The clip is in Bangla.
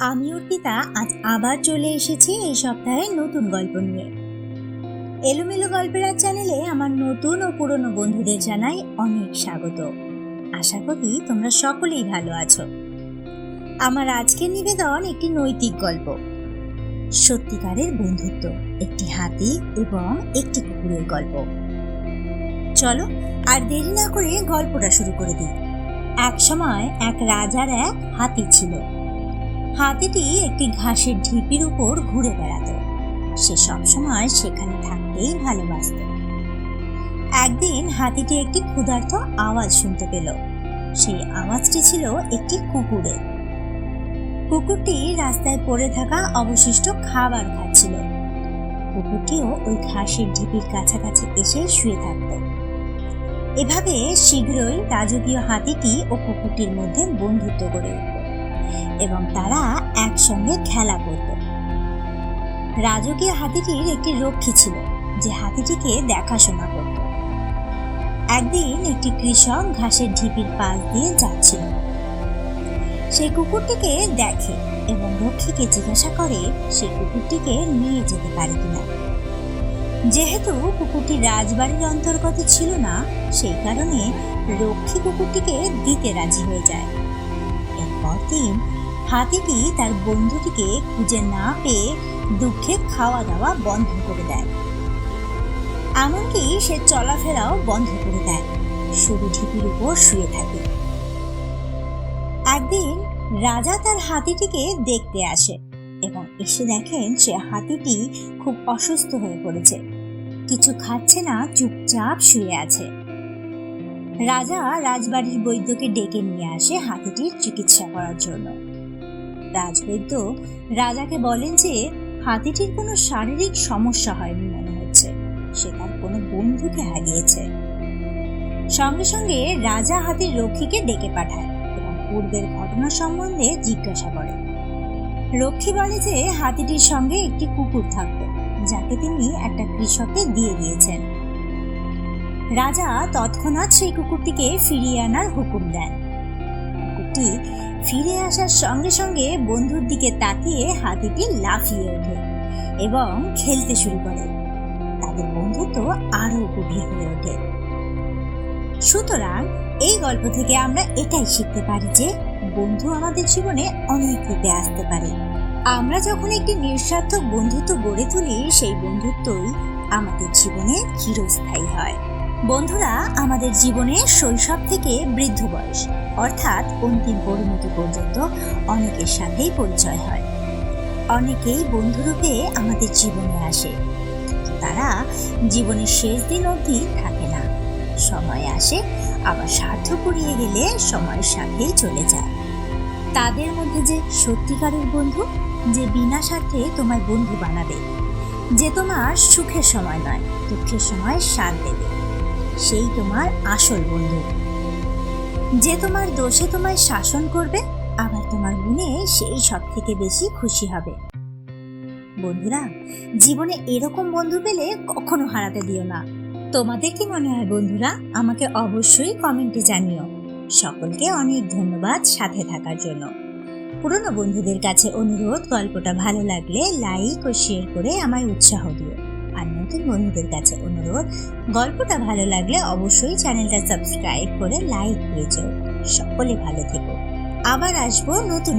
আমি অর্পিতা আজ আবার চলে এসেছি এই সপ্তাহে নতুন গল্প নিয়ে। এলোমেলো গল্পের আজ চ্যানেলে আমার নতুন ও পুরনো বন্ধুদের জানাই অনেক স্বাগত। আশা করি তোমরা সকলেই ভালো আছো। আমার আজকের নিবেদন একটি নৈতিক গল্প। সত্যিকারের বন্ধুত্ব, একটি হাতি এবং একটি কুকুরের গল্প। চলো আর দেরি না করে গল্পটা শুরু করে দিই। এক সময় এক রাজার এক হাতি ছিল। হাতিটি একটি ঘাসের ঢিপির উপর ঘুরে বেড়াতো। সে সবসময় সেখানে থাকতেই ভালোবাসত। একদিন হাতিটি একটি ক্ষুধার্ত আওয়াজ শুনতে পেল। সেই আওয়াজটি ছিল একটি কুকুরের। কুকুরটি রাস্তায় পড়ে থাকা অবশিষ্ট খাবার খাচ্ছিল। কুকুরটিও ওই ঘাসের ঢিপির কাছাকাছি এসে শুয়ে থাকতো। এভাবে শীঘ্রই রাজকীয় হাতিটি ও কুকুরটির মধ্যে বন্ধুত্ব গড়ে এবং তারা একসঙ্গে খেলা করত রাজকীয় হাতিটির একটি রক্ষী ছিল, যে হাতিটিকে দেখাশোনা করত। একদিন একটি কৃষক ঘাসের ঢিপির পাশ দিয়ে যাচ্ছিল। সেই কুকুরটিকে দেখে এবং রক্ষীকে জিজ্ঞাসা করে সেই কুকুরটিকে নিয়ে যেতে পারে কিনা। যেহেতু কুকুরটি রাজবাড়ির অন্তর্গত ছিল না, সেই কারণে রক্ষী কুকুরটিকে দিতে রাজি হয়ে যায়। এরপর দিন হাতিটি তার বন্ধুটিকে খুঁজে না পেয়ে দুঃখে খাওয়া দাওয়া বন্ধ করে দেয়। এমনকি সে চলাফেরাও বন্ধ করে দেয়। শুধু ঢিপির উপর শুয়ে থাকে। একদিন রাজা তার হাতিটিকে দেখতে আসে এবং এসে দেখেন সে হাতিটি খুব অসুস্থ হয়ে পড়েছে। কিছু খাচ্ছে না, চুপচাপ শুয়ে আছে। রাজা রাজবাড়ির বৈদ্যকে ডেকে নিয়ে আসে হাতিটির চিকিৎসা করার জন্য। রাজবৈদ্য রাজাকে বলেন যে, হাতিটির কোনো শারীরিক সমস্যা হয়নি মনে হচ্ছে। সে তার কোনো বন্ধুকে হারিয়েছে। সঙ্গে সঙ্গে রাজা হাতির রক্ষীকে ডেকে পাঠায় এবং পূর্বের ঘটনা সম্বন্ধে জিজ্ঞাসা করে। রক্ষী বলে যে, হাতিটির সঙ্গে একটি কুকুর থাকতো, যাকে তিনি একটা কৃষককে দিয়ে দিয়েছেন। রাজা তৎক্ষণাৎ সেই কুকুরটিকে ফিরিয়ে আনার হুকুম দেন। কুকুরটি ফিরে আসার সঙ্গে সঙ্গে বন্ধুর দিকে তাকিয়ে হাতিটি লাফিয়ে ওঠে এবং খেলতে শুরু করে। তাদের বন্ধুত্ব আরও গভীর হয়ে ওঠে। সুতরাং এই গল্প থেকে আমরা এটাই শিখতে পারি যে বন্ধু আমাদের জীবনে অনেক রূপে আসতে পারে। আমরা যখন একটি নিঃস্বার্থক বন্ধুত্ব গড়ে তুলি, সেই বন্ধুত্বই আমাদের জীবনে চিরস্থায়ী হয়। বন্ধুরা, আমাদের জীবনে শৈশব থেকে বৃদ্ধ বয়স, অর্থাৎ অন্তিম পরিণতি পর্যন্ত অনেকের সাথেই পরিচয় হয়। অনেকেই বন্ধুরূপে আমাদের জীবনে আসে। তারা জীবনের শেষ দিন অবধি থাকে না। সময় আসে, আবার স্বার্থ পুড়িয়ে গেলে সময়ের সাথেই চলে যায়। তাদের মধ্যে যে সত্যিকারের বন্ধু, যে বিনা স্বার্থে তোমায় বন্ধু বানাবে, যে তোমার সুখের সময় নয়, দুঃখের সময় সাথ দেবে। সেই তোমার আসল বন্ধু। যে তোমার দোষে তোমায় শাসন করবে, আবার তোমার গুণে সেই সব থেকে বেশি খুশি হবে। বন্ধুরা, জীবনে এরকম বন্ধু পেলে কখনো হারাতে দিও না। তোমাদের কি মনে হয় বন্ধুরা? আমাকে অবশ্যই কমেন্টে জানিও। সকলকে অনেক ধন্যবাদ সাথে থাকার জন্য। পুরনো বন্ধুদের কাছে অনুরোধ, গল্পটা ভালো লাগলে লাইক ও শেয়ার করে আমায় উৎসাহ দিও। নতুন বন্ধুদের কাছে অনুরোধ, গল্পটা ভালো লাগলে অবশ্যই চ্যানেলটা সাবস্ক্রাইব করে লাইক করে যেও সকলে ভালো থেকো। আবার আসব নতুন